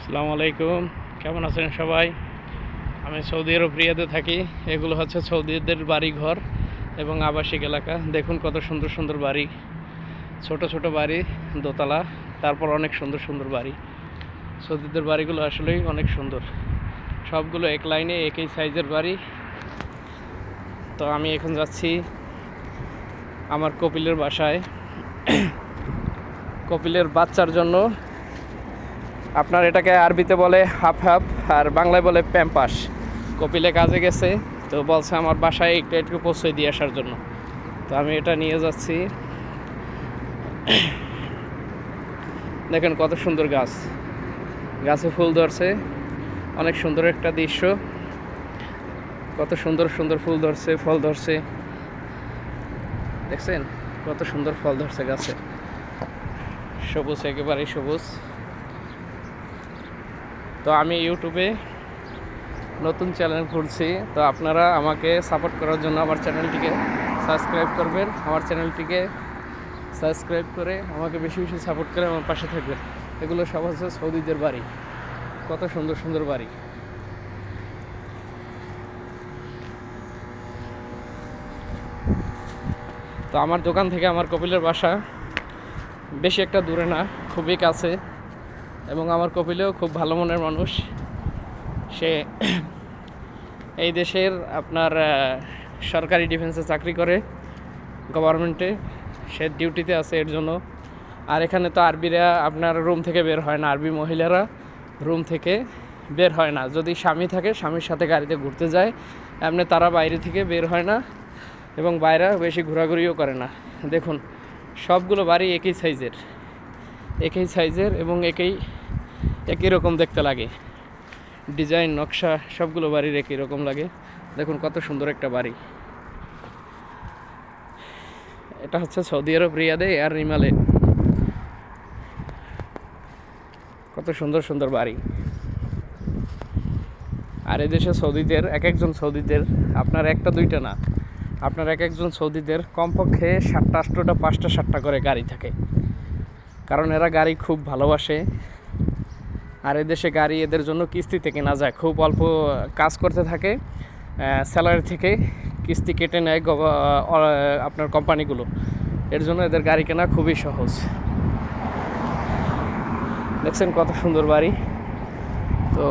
আসসালামু আলাইকুম। কেমন আছেন সবাই? আমি সৌদি আরব রিয়াদে থাকি। এগুলো হচ্ছে সৌদিদের বাড়ি ঘর এবং আবাসিক এলাকা। দেখুন কত সুন্দর সুন্দর বাড়ি। ছোট ছোট বাড়ি, দোতলা, তারপর অনেক সুন্দর সুন্দর বাড়ি। সৌদিদের বাড়িগুলো আসলেই অনেক সুন্দর। সবগুলো এক লাইনে, একই সাইজের বাড়ি। তো আমি এখন যাচ্ছি আমার কপিলের বাসায়। কপিলের বাচ্চার জন্য আপনার এটাকে আরবিতে বলে হাফ হাফ, আর বাংলায় বলে প্যাম্পাস। কপিলে কাজে গেছে, তো বলছে আমার বাসায় একটু একটু পৌঁছে দিয়ে আসার জন্য। তো আমি এটা নিয়ে যাচ্ছি। দেখেন কত সুন্দর গাছ। গাছে ফুল ধরছে, অনেক সুন্দর একটা দৃশ্য। কত সুন্দর সুন্দর ফুল ধরছে, ফল ধরছে। দেখছেন? কত সুন্দর ফল ধরছে গাছে। সবুজ, একেবারেই সবুজ। তো আমি ইউটিউবে নতুন চ্যানেল খুলছি। তো আপনারা আমাকে সাপোর্ট করার জন্য আমার চ্যানেলটিকে সাবস্ক্রাইব করবেন। আমার চ্যানেলটিকে সাবস্ক্রাইব করে আমাকে বেশি বেশি সাপোর্ট করে আমার পাশে থাকবেন। এগুলো সব হচ্ছে সৌদিদের বাড়ি। কত সুন্দর সুন্দর বাড়ি। তো আমার দোকান থেকে আমার কপিলের বাসা বেশি একটা দূরে না, খুবই কাছে। এবং আমার কপিলেও খুব ভালো মনের মানুষ। সে এই দেশের আপনার সরকারি ডিফেন্সে চাকরি করে গভর্নমেন্টে সে ডিউটিতে আছে এর জন্য। আর এখানে তো আরবিরা আপনার রুম থেকে বের হয় না, আরবি মহিলারা রুম থেকে বের হয় না। যদি স্বামী থাকে, স্বামীর সাথে গাড়িতে ঘুরতে যায়, এমনি তারা বাইরে থেকে বের হয় না এবং বাইরে বেশি ঘোরাঘুরিও করে না। দেখুন, সবগুলো বাড়ি একই সাইজের একই সাইজের এবং একই একই রকম দেখতে লাগে। ডিজাইন, নকশা সবগুলো বাড়ির একই রকম লাগে। দেখুন কত সুন্দর একটা বাড়ি। এটা হচ্ছে সৌদি আরব, রিয়াদে আর রিমালে। কত সুন্দর সুন্দর বাড়ি। আর এদেশে সৌদিদের এক একজন সৌদিদের, আপনার একটা, দুইটা না। আপনার এক একজন সৌদিদের কমপক্ষে সাতটা, আটটা, পাঁচটা, সাতটা করে গাড়ি থাকে। কারণ এরা গাড়ি খুব ভালোবাসে। আর এদেশে গাড়ি এদের জন্য কিস্তিতে কেনা যায়। খুব অল্প কাজ করতে থাকে স্যালারি থেকে কিস্তি কেটে নেয় আপনার কোম্পানিগুলো। এর জন্য এদের গাড়ি কেনা খুবই সহজ। দেখছেন কত সুন্দর বাড়ি। তো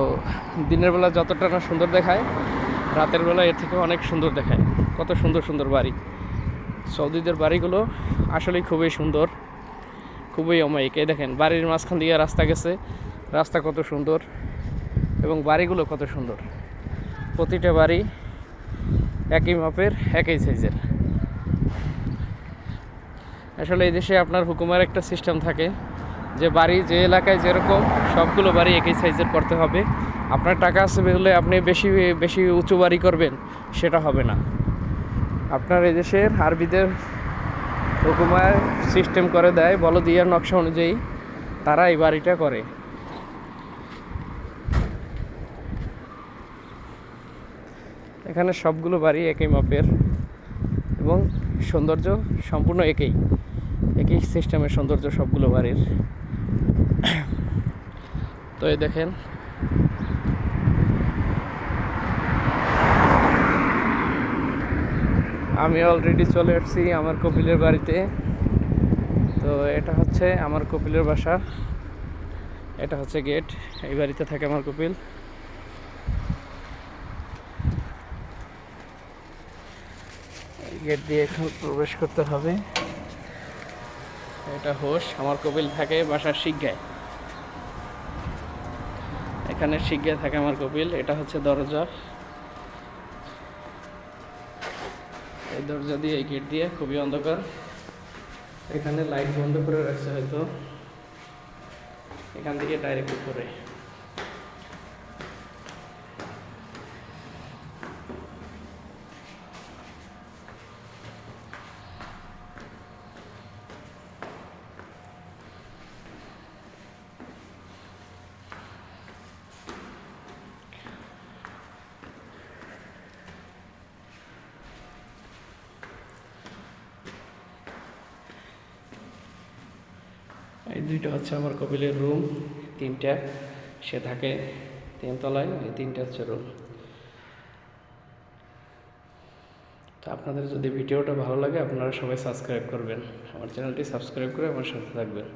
দিনের বেলা যতটা না সুন্দর দেখায়, রাতের বেলা এর থেকে অনেক সুন্দর দেখায়। কত সুন্দর সুন্দর বাড়ি। সৌদিদের বাড়িগুলো আসলেই খুবই সুন্দর, খুবই অমায়িক। এই দেখেন, বাড়ির মাঝখান দিয়ে রাস্তা গেছে রাস্তা কত সুন্দর এবং বাড়িগুলো কত সুন্দর। প্রতিটা বাড়ি একই মাপের, একই সাইজের। আসলে এই দেশে আপনার হুকুমের একটা সিস্টেম থাকে যে বাড়ি যে এলাকায় যেরকম, সবগুলো বাড়ি একই সাইজের করতে হবে। আপনার টাকা আছে বলে আপনি বেশি বেশি উঁচু বাড়ি করবেন, সেটা হবে না। আপনার এই দেশের আরবিদের হুকুমায় সিস্টেম করে দেয় বলদিয়ার নকশা অনুযায়ী তারা এই বাড়িটা করে। এখানে সবগুলো বাড়ি একই মাপের এবং সৌন্দর্য সম্পূর্ণ একই। একই সিস্টেমের সৌন্দর্য সবগুলো বাড়ির। তো এই দেখেন। আমি অলরেডি চলে এসেছি আমার কপিলের বাড়িতে। তো এটা হচ্ছে আমার কপিলের বাসা। এটা হচ্ছে গেট এই বাড়িতে থাকে আমার কপিল। গেট দিয়ে এখন প্রবেশ করতে হবে। এটা হোস আমার কপিল থাকে বাসার শিজ্ঞায় এখানে শিজ্ঞায় থাকে আমার কপিল, এটা হচ্ছে দরজা। এই দরজা দিয়ে, এই গেট দিয়ে, খুবই অন্ধকার। এখানে লাইট বন্ধ করে রাখছে হয়তো। এখান থেকে ডাইরেক্ট উপরে। এই দুইটা হচ্ছে আমার কপিলের রুম তিনটা। সে থাকে তিনতলায়, এই তিনটা হচ্ছে রুম তো আপনাদের যদি ভিডিওটা ভালো লাগে, আপনারা সবাই সাবস্ক্রাইব করবেন। আমার চ্যানেলটি সাবস্ক্রাইব করে আমার সাথে থাকবেন।